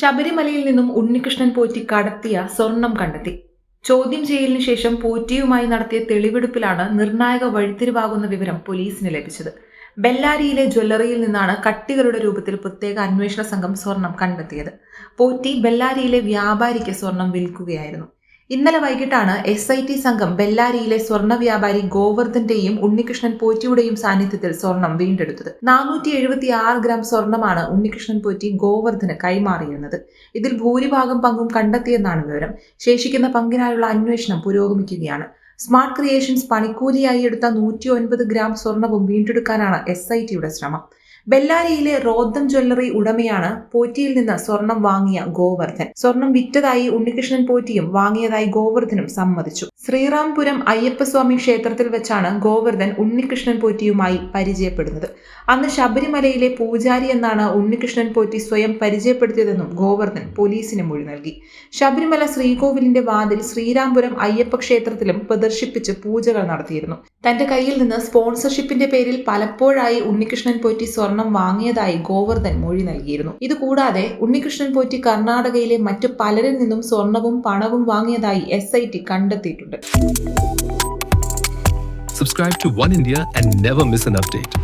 ശബരിമലയിൽ നിന്നും ഉണ്ണികൃഷ്ണൻ പോറ്റി കടത്തിയ സ്വർണം കണ്ടെത്തി. ചോദ്യം ചെയ്യലിന് ശേഷം പോറ്റിയുമായി നടത്തിയ തെളിവെടുപ്പിലാണ് നിർണായക വഴിത്തിരിവാകുന്ന വിവരം പോലീസിന് ലഭിച്ചത്. ബെല്ലാരിയിലെ ജ്വല്ലറിയിൽ നിന്നാണ് കട്ടികളുടെ രൂപത്തിൽ പ്രത്യേക അന്വേഷണ സംഘം സ്വർണം കണ്ടെത്തിയത്. പോറ്റി ബെല്ലാരിയിലെ വ്യാപാരിക്ക് സ്വർണം വിൽക്കുകയായിരുന്നു. ഇന്നലെ വൈകിട്ടാണ് എസ് ഐ ടി സംഘം ബെല്ലാരിയിലെ സ്വർണ വ്യാപാരി ഗോവർദ്ധന്റെയും ഉണ്ണികൃഷ്ണൻ പോറ്റിയുടെയും സാന്നിധ്യത്തിൽ സ്വർണം വീണ്ടെടുത്തത്. നാനൂറ്റി എഴുപത്തി ആറ് ഗ്രാം സ്വർണമാണ് ഉണ്ണികൃഷ്ണൻ പോറ്റി ഗോവർദ്ധന് കൈമാറിയിരുന്നത്. ഇതിൽ ഭൂരിഭാഗം പങ്കും കണ്ടെത്തിയെന്നാണ് വിവരം. ശേഷിക്കുന്ന പങ്കിനായുള്ള അന്വേഷണം പുരോഗമിക്കുകയാണ്. സ്മാർട്ട് ക്രിയേഷൻസ് പണിക്കൂലിയായി എടുത്ത നൂറ്റി ഒൻപത് ഗ്രാം സ്വർണവും വീണ്ടെടുക്കാനാണ് എസ് ഐ ടിയുടെ ശ്രമം. ബെല്ലാരിയിലെ റോദ്ദം ജ്വല്ലറി ഉടമയാണ് പോറ്റിയിൽ നിന്ന് സ്വർണം വാങ്ങിയ ഗോവർദ്ധൻ. സ്വർണം വിറ്റതായി ഉണ്ണികൃഷ്ണൻ പോറ്റിയും വാങ്ങിയതായി ഗോവർദ്ധനും സമ്മതിച്ചു. ശ്രീറാംപുരം അയ്യപ്പസ്വാമി ക്ഷേത്രത്തിൽ വെച്ചാണ് ഗോവർദ്ധൻ ഉണ്ണികൃഷ്ണൻ പോറ്റിയുമായി പരിചയപ്പെടുന്നത്. അന്ന് ശബരിമലയിലെ പൂജാരി എന്നാണ് ഉണ്ണികൃഷ്ണൻ പോറ്റി സ്വയം പരിചയപ്പെടുത്തിയതെന്നും ഗോവർദ്ധൻ പോലീസിന് മൊഴി നൽകി. ശബരിമല ശ്രീകോവിലിന്റെ വാതിൽ ശ്രീരാംപുരം അയ്യപ്പ ക്ഷേത്രത്തിലും പ്രദർശിപ്പിച്ച് പൂജകൾ നടത്തിയിരുന്നു. തന്റെ കയ്യിൽ നിന്ന് സ്പോൺസർഷിപ്പിന്റെ പേരിൽ പലപ്പോഴായി ഉണ്ണികൃഷ്ണൻ പോറ്റി സ്വർണം വാങ്ങിയതായി ഗോവർദ്ധൻ മൊഴി നൽകിയിരുന്നു ഇതുകൂടാതെ ഉണ്ണികൃഷ്ണൻ പോറ്റി കർണാടകയിലെ മറ്റു പലരിൽ നിന്നും സ്വർണവും പണവും വാങ്ങിയതായി എസ് ഐ ടി കണ്ടെത്തിയിട്ടുണ്ട് Subscribe to One India and never miss an update.